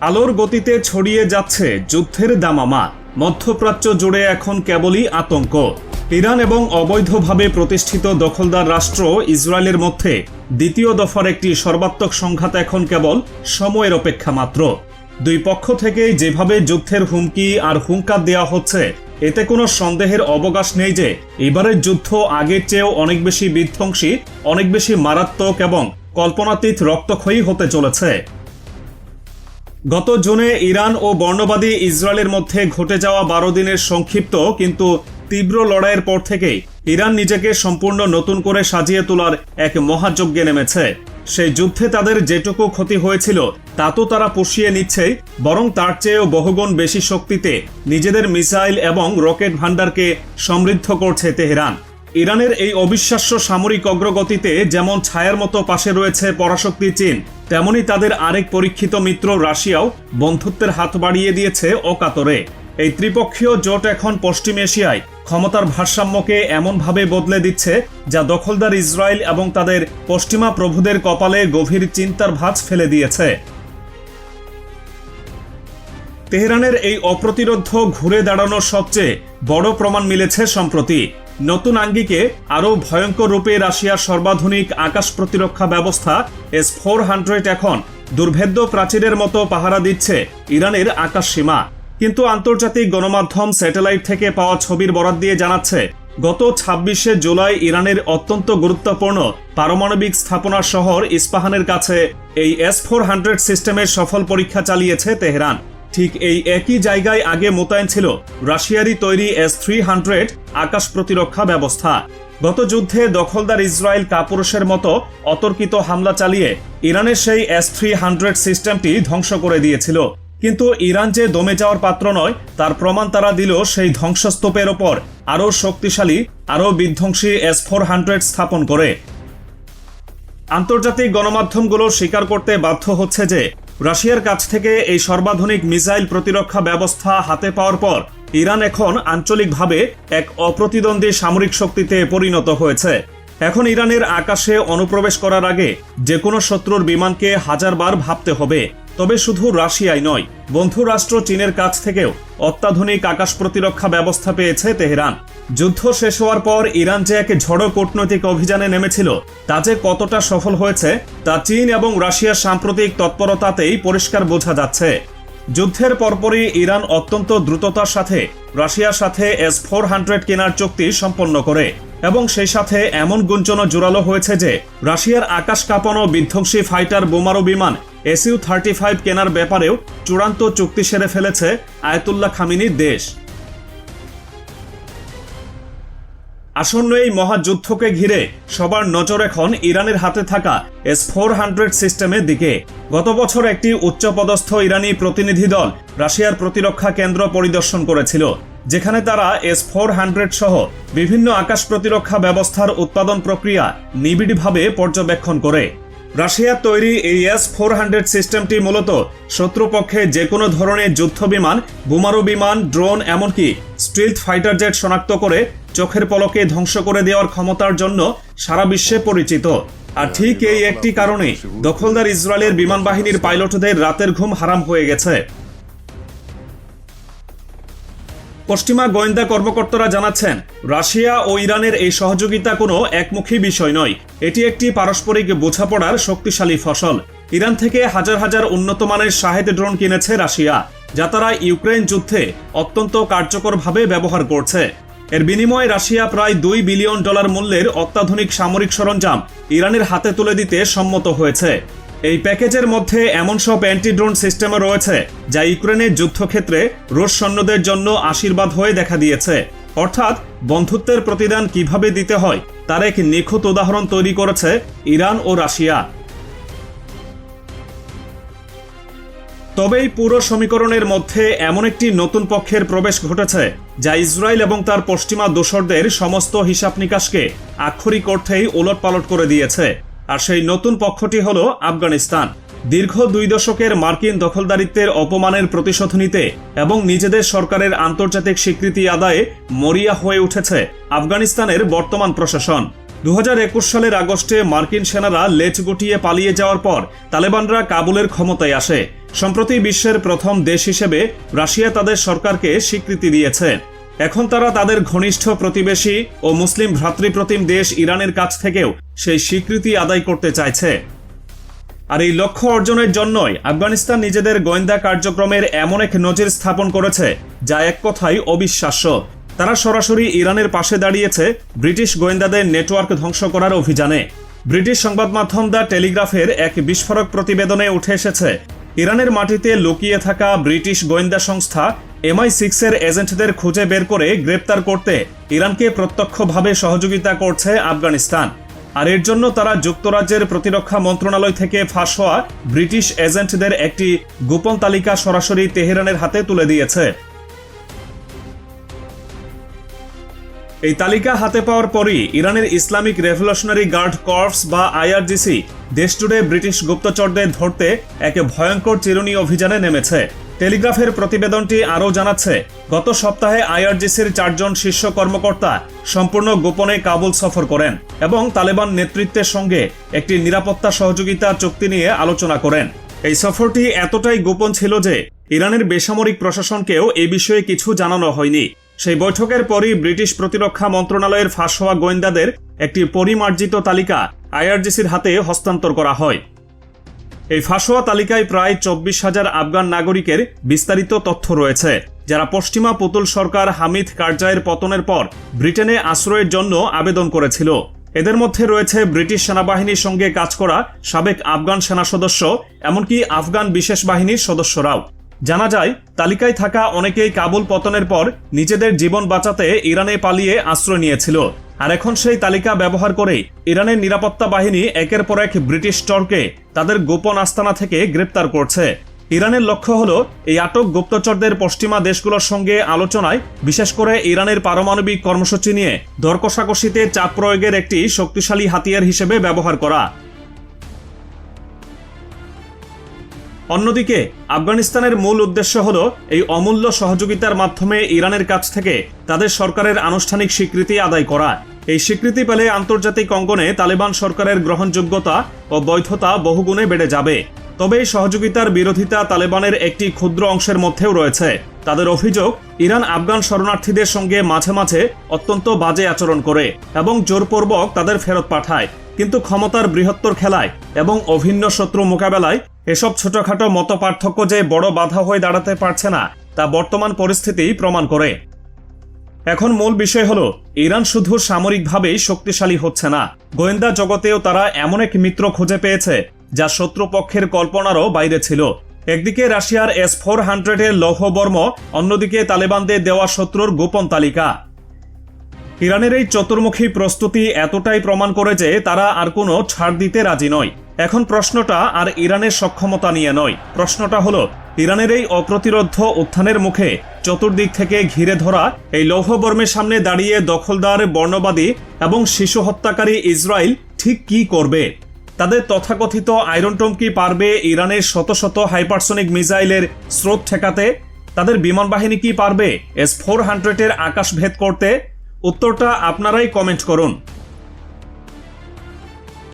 আলোর গতিতে ছড়িয়ে যাচ্ছে যুদ্ধের দামামা মধ্যপ্রাচ্য জুড়ে এখন কেবলই আতঙ্ক। ইরান এবং অবৈধভাবে প্রতিষ্ঠিত দখলদার রাষ্ট্র ইসরায়েলের মধ্যে দ্বিতীয় দফার একটি সর্বাত্মক সংঘাত এখন কেবল সময়ের অপেক্ষা মাত্র। দুই পক্ষ থেকেই যেভাবে যুদ্ধের হুমকি আর হুঙ্কার দেওয়া হচ্ছে, এতে কোনো সন্দেহের অবকাশ নেই যে এবারের যুদ্ধ আগের চেয়েও অনেক বেশি বিধ্বংসী, অনেক বেশি মারাত্মক এবং কল্পনাতীত রক্তক্ষয়ী হতে চলেছে। গত জুনে ইরান ও বর্ণবাদী ইসরায়েলের মধ্যে ঘটে যাওয়া বারো দিনের সংক্ষিপ্ত কিন্তু তীব্র লড়াইয়ের পর থেকেই ইরান নিজেকে সম্পূর্ণ নতুন করে সাজিয়ে তোলার এক মহাযজ্ঞে নেমেছে। সেই যুদ্ধে তাদের যেটুকু ক্ষতি হয়েছিল, তা তো তারা পুষিয়ে নিচ্ছেই, বরং তার চেয়েও বহুগুণ বেশি শক্তিতে নিজেদের মিসাইল এবং রকেট ভান্ডারকে সমৃদ্ধ করছে তেহরান। ইরানের এই অবিশ্বাস্য সামরিক অগ্রগতিতে যেমন ছায়ার মতো পাশে রয়েছে পরাশক্তি চীন, তেমনি তাদের আরেক পরীক্ষিত মিত্র রাশিয়াও বন্ধুত্বের হাত বাড়িয়ে দিয়েছে অকাতরে। এই ত্রিপক্ষীয় জোট এখন পশ্চিম এশিয়ায় ক্ষমতার ভারসাম্যকে এমনভাবে বদলে দিচ্ছে যা দখলদার ইসরায়েল এবং তাদের পশ্চিমা প্রভুদের কপালে গভীর চিন্তার ভাঁজ ফেলে দিয়েছে। তেহরানের এই অপ্রতিরোধ ঘুরে দাঁড়ানোর সবচেয়ে বড় প্রমাণ মিলেছে সম্প্রতি। নতুন আঙ্গিকে আরও ভয়ঙ্কর রূপে রাশিয়ার সর্বাধুনিক আকাশ প্রতিরক্ষা ব্যবস্থা এস ফোর হান্ড্রেড এখন দুর্ভেদ্য প্রাচীরের মতো পাহারা দিচ্ছে ইরানের আকাশ সীমা। কিন্তু আন্তর্জাতিক গণমাধ্যম স্যাটেলাইট থেকে পাওয়া ছবির বরাত দিয়ে জানাচ্ছে, গত ছাব্বিশে জুলাই ইরানের অত্যন্ত গুরুত্বপূর্ণ পারমাণবিক স্থাপনা শহর ইস্পাহানের কাছে এই এস ফোর হান্ড্রেড সিস্টেমের সফল পরীক্ষা চালিয়েছে তেহরান। ঠিক এই একই জায়গায় আগে মোতায়েন ছিল রাশিয়ারই তৈরি এস থ্রি হান্ড্রেড আকাশ প্রতিরক্ষা ব্যবস্থা। গত যুদ্ধে দখলদার ইসরায়েল কাপুরুষের মতো অতর্কিত হামলা চালিয়ে ইরানের সেই এস থ্রি হান্ড্রেড সিস্টেমটি ধ্বংস করে দিয়েছিল। কিন্তু ইরান যে দমে যাওয়ার পাত্র নয়, তার প্রমাণ তারা দিল সেই ধ্বংসস্তূপের ওপর আরও শক্তিশালী, আরও বিধ্বংসী এস ফোর হান্ড্রেড স্থাপন করে। আন্তর্জাতিক গণমাধ্যমগুলো স্বীকার করতে বাধ্য হচ্ছে যে রাশিয়ার কাছ থেকে এই সর্বাধুনিক মিসাইল প্রতিরক্ষা ব্যবস্থা হাতে পাওয়ার পর ইরান এখন আঞ্চলিকভাবে এক অপ্রতিদ্বন্দ্বী সামরিক শক্তিতে পরিণত হয়েছে। এখন ইরানের আকাশে অনুপ্রবেশ করার আগে যে কোনো শত্রুর বিমানকে হাজারবার ভাবতে হবে। তবে শুধু রাশিয়াই নয় বন্ধু রাষ্ট্র চীনের কাছ থেকেও অত্যাধুনিক আকাশ প্রতিরক্ষা ব্যবস্থা পেয়েছে তেহরান। যুদ্ধ শেষ হওয়ার পর ইরান যে এক ঝড়ো কূটনৈতিক অভিযানে নেমেছিল, তা যে কতটা সফল হয়েছে, তা চীন এবং রাশিয়ার সাম্প্রতিক তৎপরতাতেই পরিষ্কার বোঝা যাচ্ছে। যুদ্ধের পরপরই ইরান অত্যন্ত দ্রুততার সাথে, রাশিয়ার সাথে এস ফোর হান্ড্রেড কেনার চুক্তি সম্পন্ন করে এবং সেই সাথে এমন গুঞ্জনও জোরালো হয়েছে যে, রাশিয়ার আকাশ কাঁপানো বিধ্বংসী ফাইটার বোমারু বিমান এসইউ থার্টি ফাইভ কেনার ব্যাপারেও চূড়ান্ত চুক্তি সেরে ফেলেছে আয়তুল্লাহ খামিনির দেশ। আসন্ন এই মহাযুদ্ধকে ঘিরে সবার নজর এখন ইরানের হাতে থাকা এস ফোর হান্ড্রেড সিস্টেমের দিকে। গত বছর একটি উচ্চপদস্থ ইরানি প্রতিনিধি দল রাশিয়ার প্রতিরক্ষা কেন্দ্র পরিদর্শন করেছিল, যেখানে তারা এস ফোর হান্ড্রেড সহ বিভিন্ন আকাশ প্রতিরক্ষা ব্যবস্থার উৎপাদন প্রক্রিয়া নিবিড়ভাবে পর্যবেক্ষণ করে। রাশিয়ার তৈরি এই এস ফোর হান্ড্রেড সিস্টেমটি মূলত শত্রুপক্ষে যে কোনো ধরনের যুদ্ধ বিমান বোমারু বিমান, ড্রোন, এমনকি স্টিলথ ফাইটার জেট শনাক্ত করে চোখের পলকে ধ্বংস করে দেওয়ার ক্ষমতার জন্য সারা বিশ্বে পরিচিত। আর ঠিক এই একটি কারণে দখলদার ইসরায়েলের বিমান বাহিনীর পাইলটদের রাতের ঘুম হারাম হয়ে গেছে। পশ্চিমা গোয়েন্দা কর্মকর্তারা জানাচ্ছেন, রাশিয়া ও ইরানের এই সহযোগিতা কোনো একমুখী বিষয় নয়। এটি একটি পারস্পরিক বোঝাপড়ার শক্তিশালী ফসল। ইরান থেকে হাজার হাজার উন্নত মানের শাহেদ ড্রোন কিনেছে রাশিয়া, যা তারা ইউক্রেন যুদ্ধে অত্যন্ত কার্যকরভাবে ব্যবহার করছে। এর বিনিময়ে রাশিয়া প্রায় দুই বিলিয়ন ডলার মূল্যের অত্যাধুনিক সামরিক সরঞ্জাম ইরানের হাতে তুলে দিতে সম্মত হয়েছে। এই প্যাকেজের মধ্যে এমন সব অ্যান্টি ড্রোন সিস্টেমও রয়েছে, যা ইউক্রেনের যুদ্ধক্ষেত্রে রুশ সৈন্যদের জন্য আশীর্বাদ হয়ে দেখা দিয়েছে। অর্থাৎ, বন্ধুত্বের প্রতিদান কীভাবে দিতে হয়, তার এক নিখুঁত উদাহরণ তৈরি করেছে ইরান ও রাশিয়া। তবে এই পুরো সমীকরণের মধ্যে এমন একটি নতুন পক্ষের প্রবেশ ঘটেছে যা ইসরায়েল এবং তার পশ্চিমা দোসরদের সমস্ত হিসাব নিকাশকে আক্ষরিক অর্থেই ওলটপালট করে দিয়েছে। আর সেই নতুন পক্ষটি হল আফগানিস্তান। দীর্ঘ দুই দশকের মার্কিন দখলদারিত্বের অপমানের প্রতিশোধ নিতে এবং নিজেদের সরকারের আন্তর্জাতিক স্বীকৃতি আদায়ে মরিয়া হয়ে উঠেছে আফগানিস্তানের বর্তমান প্রশাসন। দু হাজার একুশ সালের আগস্টে মার্কিন সেনারা লেজ গুটিয়ে পালিয়ে যাওয়ার পর তালেবানরা কাবুলের ক্ষমতায় আসে। সম্প্রতি বিশ্বের প্রথম দেশ হিসেবে রাশিয়া তাদের সরকারকে স্বীকৃতি দিয়েছে। এখন তারা তাদের ঘনিষ্ঠ প্রতিবেশী ও মুসলিম ভ্রাতৃপ্রতিম দেশ ইরানের কাছ থেকেও সেই স্বীকৃতি আদায় করতে চাইছে। আর এই লক্ষ্য অর্জনের জন্যই আফগানিস্তান নিজেদের গোয়েন্দা কার্যক্রমের এমন এক নজির স্থাপন করেছে, যা এক কথাই অবিশ্বাস্য। তারা সরাসরি ইরানের পাশে দাঁড়িয়েছে ব্রিটিশ গোয়েন্দাদের নেটওয়ার্ক ধ্বংস করার অভিযানে। ব্রিটিশ সংবাদ মাধ্যম দ্য টেলিগ্রাফের এক বিস্ফোরক প্রতিবেদনে উঠে এসেছে ইরানের মাটিতে লুকিয়ে থাকা ব্রিটিশ গোয়েন্দা সংস্থা এমআই সিক্সের এজেন্টদের খুঁজে বের করে গ্রেপ্তার করতে ইরানকে প্রত্যক্ষভাবে সহযোগিতা করছে আফগানিস্তান। আর এর জন্য তারা যুক্তরাজ্যের প্রতিরক্ষা মন্ত্রণালয় থেকে ফাঁস হওয়া ব্রিটিশ এজেন্টদের একটি গোপন তালিকা সরাসরি তেহরানের হাতে তুলে দিয়েছে। এই তালিকা হাতে পাওয়ার পরই ইরানের ইসলামিক রেভলিউশনারি গার্ড কর্পস বা আইআরজিসি দেশজুড়ে ব্রিটিশ গুপ্তচরদের ধরতে একে ভয়ঙ্কর চিরুনি অভিযানে নেমেছে। টেলিগ্রাফের প্রতিবেদনটি আরও জানাচ্ছে, গত সপ্তাহে আইআরজিসির চারজন শীর্ষ কর্মকর্তা সম্পূর্ণ গোপনে কাবুল সফর করেন এবং তালেবান নেতৃত্বের সঙ্গে একটি নিরাপত্তা সহযোগিতা চুক্তি নিয়ে আলোচনা করেন। এই সফরটি এতটাই গোপন ছিল যে ইরানের বেসামরিক প্রশাসনকেও এ বিষয়ে কিছু জানানো হয়নি। সেই বৈঠকের পরই ব্রিটিশ প্রতিরক্ষা মন্ত্রণালয়ের ফাঁস হওয়া গোয়েন্দাদের একটি পরিমার্জিত তালিকা আইআরজিসির হাতে হস্তান্তর করা হয়। এই ফাঁস হওয়া তালিকায় প্রায় চব্বিশ হাজার আফগান নাগরিকের বিস্তারিত তথ্য রয়েছে, যারা পশ্চিমা পুতুল সরকার হামিদ কারজাইয়ের পতনের পর ব্রিটেনে আশ্রয়ের জন্য আবেদন করেছিল। এদের মধ্যে রয়েছে ব্রিটিশ সেনাবাহিনীর সঙ্গে কাজ করা সাবেক আফগান সেনা সদস্য, এমনকি আফগান বিশেষ বাহিনীর সদস্যরাও। জানা যায়, তালিকায় থাকা অনেকেই কাবুল পতনের পর নিজেদের জীবন বাঁচাতে ইরানে পালিয়ে আশ্রয় নিয়েছিল। আর এখন সেই তালিকা ব্যবহার করে ইরানের নিরাপত্তা বাহিনী একের পর এক ব্রিটিশ টর্কে তাদের গোপন আস্তানা থেকে গ্রেপ্তার করছে। ইরানের লক্ষ্য হল এই আটক গুপ্তচরদের পশ্চিমা দেশগুলোর সঙ্গে আলোচনায়, বিশেষ করে ইরানের পারমাণবিক কর্মসূচি নিয়ে দর কষাকষিতে চাপ প্রয়োগের একটি শক্তিশালী হাতিয়ার হিসেবে ব্যবহার করা। অন্যদিকে, আফগানিস্তানের মূল উদ্দেশ্য হল এই অমূল্য সহযোগিতার মাধ্যমে ইরানের কাছ থেকে তাদের সরকারের আনুষ্ঠানিক স্বীকৃতি আদায় করা। এই স্বীকৃতি পেলে আন্তর্জাতিক অঙ্গনে তালেবান সরকারের গ্রহণযোগ্যতা ও বৈধতা বহুগুণে বেড়ে যাবে। তবে এই সহযোগিতার বিরোধিতা তালেবানের একটি ক্ষুদ্র অংশের মধ্যেও রয়েছে। তাদের অভিযোগ, ইরান আফগান শরণার্থীদের সঙ্গে মাঝে মাঝে অত্যন্ত বাজে আচরণ করে এবং জোরপূর্বক তাদের ফেরত পাঠায়। কিন্তু ক্ষমতার বৃহত্তর খেলায় এবং অভিন্ন শত্রু মোকাবেলায় এসব ছোটখাটো মত পার্থক্য যে বড় বাধা হয়ে দাঁড়াতে পারছে না, তা বর্তমান পরিস্থিতি প্রমাণ করে। এখন মূল বিষয় হল, ইরান শুধু সামরিকভাবেই শক্তিশালী হচ্ছে না। গোয়েন্দা জগতেও তারা এমন এক মিত্র খুঁজে পেয়েছে, যা শত্রুপক্ষের কল্পনারও বাইরে ছিল। একদিকে রাশিয়ার এস ফোর হান্ড্রেডের লৌহবর্ম, অন্যদিকে তালেবানদের দেওয়া শত্রুর গোপন তালিকা। ইরানের এই চতুর্মুখী প্রস্তুতি এতটাই প্রমাণ করে যে তারা আর কোনো ছাড় দিতে রাজি নয়। এখন প্রশ্নটা আর ইরানের সক্ষমতা নিয়ে নয়। প্রশ্নটা হলো, ইরানের এই অপ্রতিরোধ উত্থানের মুখে চতুর্দিক থেকে ঘিরে ধরা এই লৌহবর্মের সামনে দাঁড়িয়ে দখলদার, বর্ণবাদী এবং শিশু হত্যাকারী ইসরায়েল ঠিক কি করবে? তাদের তথাকথিত আয়রনটোম কি পারবে ইরানের শত শত হাইপারসনিক মিসাইলের স্রোত ঠেকাতে? তাদের বিমান বাহিনী কি পারবে? এস ফোর হান্ড্রেডের আকাশ ভেদ করতে? উত্তরটা আপনারাই কমেন্ট করুন।